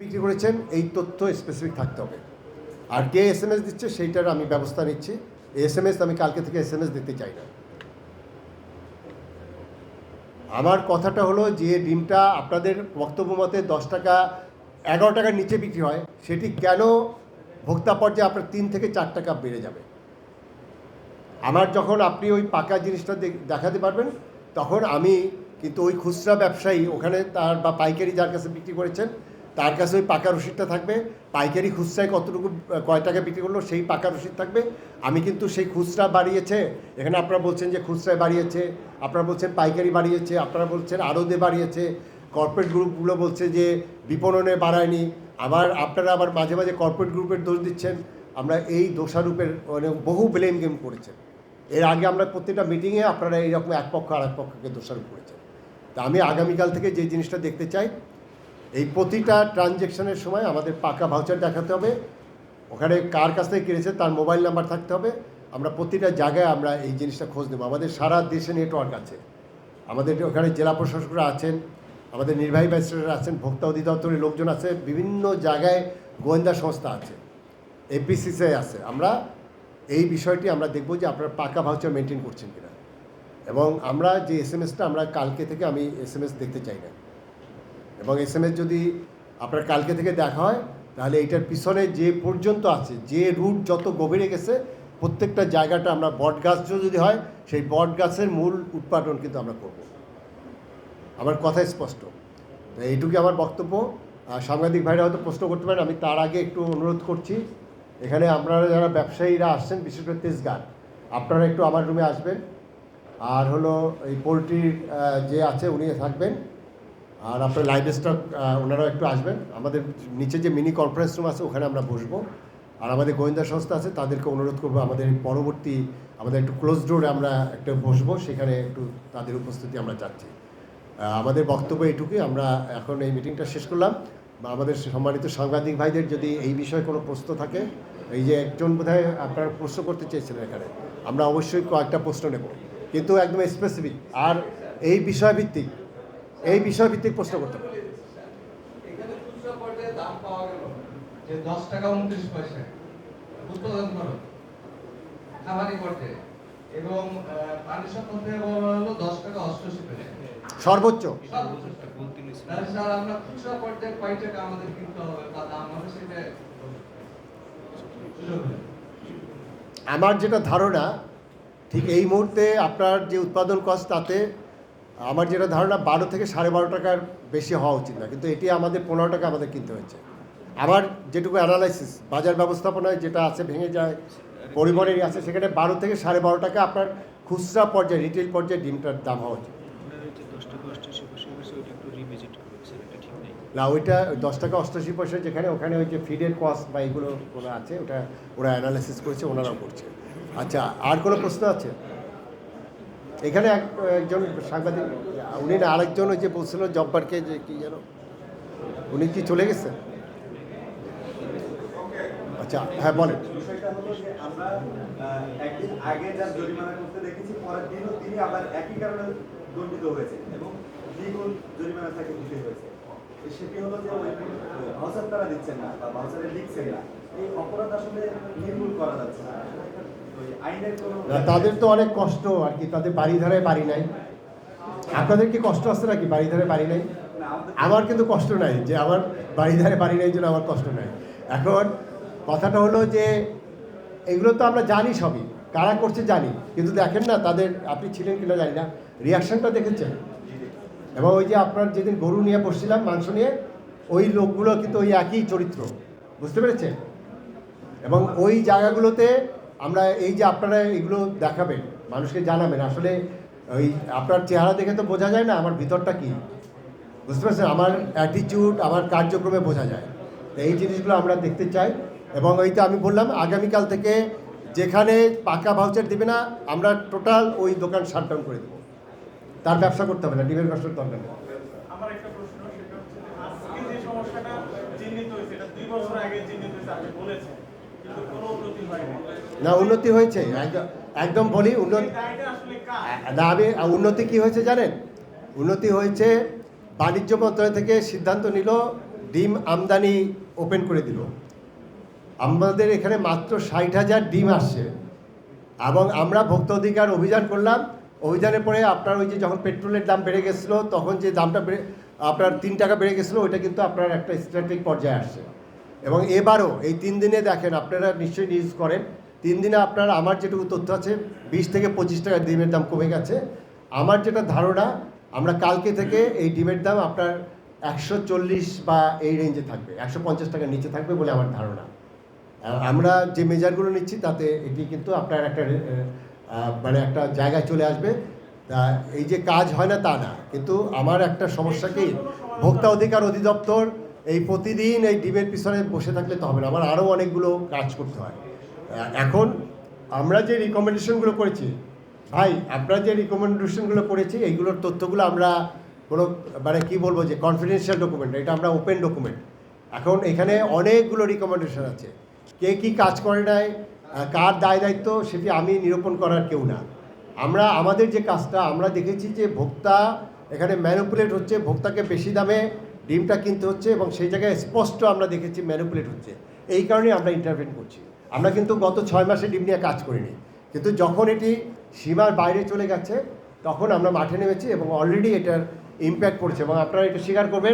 বিক্রি করেছেন, এই তথ্য স্পেসিফিক থাকতে হবে। আর কে এস এম এস দিচ্ছে, সেইটার আমি ব্যবস্থা নিচ্ছি। এস এম এস আমি কালকে থেকে এস এম এস দিতে চাই না। আমার কথাটা হলো যে ডিমটা আপনাদের বক্তব্য মতে দশ টাকা, এগারো টাকার নিচে বিক্রি হয়, সেটি কেন ভোক্তা পর্যায়ে আপনার তিন থেকে চার টাকা বেড়ে যাবে? আমার যখন আপনি ওই পাকা জিনিসটা দেখাতে পারবেন, তখন আমি কিন্তু ওই খুচরা ব্যবসায়ী, ওখানে তার বা পাইকারি যার কাছে বিক্রি করেছেন তার কাছে ওই পাকা রসিদটা থাকবে। পাইকারি খুচরায় কতটুকু, কয় টাকা বিক্রি করল সেই পাকা রসিদ থাকবে। আমি কিন্তু সেই খুচরা বাড়িয়েছে। এখানে আপনারা বলছেন যে খুচরায় বাড়িয়েছে, আপনারা বলছেন পাইকারি বাড়িয়েছে, আপনারা বলছেন আড়দে বাড়িয়েছে। কর্পোরেট গ্রুপগুলো বলছে যে বিপণনে বাড়ায়নি। আবার আপনারা আবার মাঝে মাঝে কর্পোরেট গ্রুপের দোষ দিচ্ছেন। আমরা এই দোষারূপের মানে বহু ব্লেম গেম করেছেন। এর আগে আমরা প্রত্যেকটা মিটিংয়ে আপনারা এইরকম এক পক্ষ আর এক পক্ষকে দোষারোপ করেছেন। তা আমি আগামীকাল থেকে যে জিনিসটা দেখতে চাই এই প্রতিটা ট্রানজ্যাকশনের সময় আমাদের পাকা ভাউচার দেখাতে হবে। ওখানে কার কাছ থেকে কিনেছে তার মোবাইল নাম্বার থাকতে হবে। আমরা প্রতিটা জায়গায় আমরা এই জিনিসটা খোঁজ নেব। আমাদের সারা দেশে নেটওয়ার্ক আছে। আমাদের ওখানে জেলা প্রশাসকরা আছেন, আমাদের নির্বাহী ম্যাজিস্ট্রেটরা আছেন, ভোক্তা অধিদপ্তরের লোকজন আছে, বিভিন্ন জায়গায় গোয়েন্দা সংস্থা আছে এফবিসিসিআই আছে। আমরা এই বিষয়টি আমরা দেখব যে আপনারা পাকা ভাউচার মেনটেন করছেন কিনা। এবং আমরা যে এস এম এসটা আমরা কালকে থেকে আমি এস এম এস দেখতে চাই না। এবং এস এম এস যদি আপনার কালকে থেকে দেখা হয়, তাহলে এটার পিছনে যে পর্যন্ত আছে, যে রুট যত গভীরে গেছে, প্রত্যেকটা জায়গাটা আমরা বট গাছ যদি হয়, সেই বট গাছের মূল উৎপাদন কিন্তু আমরা করব। আমার কথা স্পষ্ট। এইটুকুই আমার বক্তব্য। সাংবাদিক ভাইরা হয়তো প্রশ্ন করতে পারেন, আমি তার আগে একটু অনুরোধ করছি। এখানে আপনারা যারা ব্যবসায়ীরা আসছেন, বিশেষ করে তেজগাঁ আপনারা একটু আমার রুমে আসবেন। আর হলো এই পোলট্রির যে আছে, উনি থাকবেন। আর আপনার লাইভ স্টক ওনারাও একটু আসবেন। আমাদের নিচে যে মিনি কনফারেন্স রুম আছে, ওখানে আমরা বসবো। আর আমাদের গোয়েন্দা সংস্থা আছে, তাদেরকে অনুরোধ করব, আমাদের পরবর্তী, আমাদের একটু ক্লোজ ডোরে আমরা একটা বসবো, সেখানে একটু তাদের উপস্থিতি আমরা চাচ্ছি। আমাদের বক্তব্য এটুকুই আমরা এখন এই মিটিংটা শেষ করলাম। আমাদের সম্মানিত সাংবাদিক ভাইদের যদি এই বিষয়ে কোনো প্রশ্ন থাকে, এই যে একজন বোধহয় আপনারা প্রশ্ন করতে চেয়েছিলেন এখানে, আমরা অবশ্যই কয়েকটা প্রশ্ন নেব। কিন্তু একদম স্পেসিফিক আর এই বিষয়ভিত্তিক এই বিষয়ভিত্তিক প্রশ্ন করতে দশ টাকা উনত্রিশ পয়সা। উৎপাদন খরচ খামারি পর্যায়ে। এবং হলো দশ টাকা অষ্টআশি পয়সা। সর্বোচ্চ। সর্বোচ্চ। টাকা। তাহলে স্যার আমরা খুচরা পর্যায়ে কয় টাকা আমাদের কিনতে হবে বা দাম হবে সেটা আমার যেটা ধারণা ঠিক এই মুহূর্তে আপনার যে উৎপাদন কস্ট তাতে আমার যেটা ধারণা বারো থেকে সাড়ে বারো টাকার বেশি হওয়া উচিত না। কিন্তু এটি আমাদের পনেরো টাকা আমাদের কিনতে হয়েছে। আমার যেটুকু অ্যানালাইসিস বাজার ব্যবস্থাপনায় যেটা আছে ভেঙে যায় পরিবহনের আছে সেখানে বারো থেকে সাড়ে বারো টাকা আপনার খুচরা পর্যায়ে রিটেল পর্যায়ে ডিমটার দাম হওয়া উচিত। না ওইটা দশ টাকা অষ্টাশি পয়সা যেখানে ওখানে ওই যে ফিডের কস্ট বা এগুলো ওরা আছে ওটা ওরা অ্যানালাইসিস করেছে ওনারাও করছে। আচ্ছা আর কোনো প্রশ্ন আছে? এখানে এক, একজন সাংবাদিক, উনি না, আরেকজন ওই যে বলছিল জব্বারকে যে কি যেন, উনি কি চলে গেছেন আচ্ছা হ্যাঁ বলেন। একদিন আগে দেখেছি তিনি একই কারণে এবং হয়েছে। সেটি হলো যে ওই তারা দিচ্ছেন না বা লিখছেন না। এই অপরাধ আসলে নির্মূল করা যাচ্ছে না ওই আইনের কোনো না, তাদের তো অনেক কষ্ট আর কি তাদের বাড়ি ধারায় বাড়ি নাই। আপনাদের কি কষ্ট আছে নাকি বাড়ি ধারে বাড়ি নাই? আমার কিন্তু কষ্ট নাই যে আমার বাড়ি ধারে বাড়ি নেই জন্য আমার কষ্ট নাই। এখন কথাটা হলো যে এগুলো তো আমরা জানি সবই কারা করছে জানি কিন্তু দেখেন না তাদের আপনি ছিলেন কিনা জানি না রিয়াকশনটা দেখেছেন? এবং ওই যে আপনার যেদিন গরু নিয়ে বসছিলাম মাংস নিয়ে ওই লোকগুলো কিন্তু ওই একই চরিত্র বুঝতে পেরেছেন? এবং ওই জায়গাগুলোতে আমরা এই যে আপনারা এগুলো দেখাবেন, মানুষকে জানাবেন, আসলে ওই আপনার চেহারা দেখে তো বোঝা যায় না আমার ভিতরটা কী। বুঝতে পারছেন? আমার অ্যাটিটিউড আমার কার্যক্রমে বোঝা যায়। এই জিনিসগুলো আমরা দেখতে চাই এবং এই তো আমি বললাম, আগামীকাল থেকে যেখানে পাকা ভাউচার দিবে না, আমরা টোটাল ওই দোকান শাটডাউন করে দেবো। তার ব্যবসা করতে হবে না, ডিমের ব্যবসার দরকার নেই। বছর আগে চিহ্নিত হয়েছে, আপনি বলেছেন। না, উন্নতি হয়েছে। একদম বলি উন্নতি না, আমি উন্নতি কি হয়েছে জানেন? উন্নতি হয়েছে, বাণিজ্য মন্ত্রণালয় থেকে সিদ্ধান্ত নিল, ডিম আমদানি ওপেন করে দিল। আমাদের এখানে মাত্র ষাট হাজার ডিম আসছে। এবং আমরা ভোক্তা অধিকার অভিযান করলাম। অভিযানের পরে আপনার ওই যে যখন পেট্রোলের দাম বেড়ে গেছিল, তখন যে দামটা বেড়ে আপনার তিন টাকা বেড়ে গেছিল, ওইটা কিন্তু আপনার একটা স্ট্র্যাটেজিক পর্যায়ে আসছে। এবং এবারও এই তিন দিনে দেখেন আপনারা নিশ্চয়ই নিউজ করেন, তিন দিনে আপনার আমার যেটুকু তথ্য আছে, বিশ থেকে পঁচিশ টাকা ডিমের দাম কমে গেছে। আমার যেটা ধারণা, আমরা কালকে থেকে এই ডিমের দাম আপনার একশো চল্লিশ বা এই রেঞ্জে থাকবে, একশো পঞ্চাশ টাকার নিচে থাকবে বলে আমার ধারণা। আমরা যে মেজারগুলো নিচ্ছি, তাতে এটি কিন্তু আপনার একটা মানে একটা জায়গায় চলে আসবে। তা এই যে কাজ হয় না তা না, কিন্তু আমার একটা সমস্যা কি? ভোক্তা অধিকার অধিদপ্তর এই প্রতিদিন এই ডিমের পিছনে বসে থাকলে তো হবে না। আমার আরও অনেকগুলো কাজ করতে হয়। এখন আমরা যে রিকমেন্ডেশনগুলো করেছি, ভাই, আমরা যে রিকমেন্ডেশনগুলো করেছি, এইগুলোর তথ্যগুলো আমরা কোনো মানে কী বলব যে কনফিডেন্সিয়াল ডকুমেন্ট এটা আমরা ওপেন ডকুমেন্ট এখন এখানে অনেকগুলো রিকমেন্ডেশন আছে। কে কি কাজ করে নাই কার দায় দায়িত্ব, সেটি আমি নিরূপণ করার কেউ না। আমরা, আমাদের যে কাজটা, আমরা দেখেছি যে ভোক্তা, এখানে ম্যানুপুলেট হচ্ছে, ভোক্তাকে বেশি দামে ডিমটা কিনতে হচ্ছে এবং সেই জায়গায় স্পষ্ট আমরা দেখেছি ম্যানুপুলেট হচ্ছে। এই কারণে আমরা ইন্টারভেন করছি। আমরা কিন্তু গত ছয় মাসে ডিম নিয়ে কাজ করিনি। কিন্তু যখন এটি সীমার বাইরে চলে গেছে, তখন আমরা মাঠে নেমেছি এবং অলরেডি এটার ইম্প্যাক্ট পড়ছে এবং আপনারা এটা স্বীকার করবেন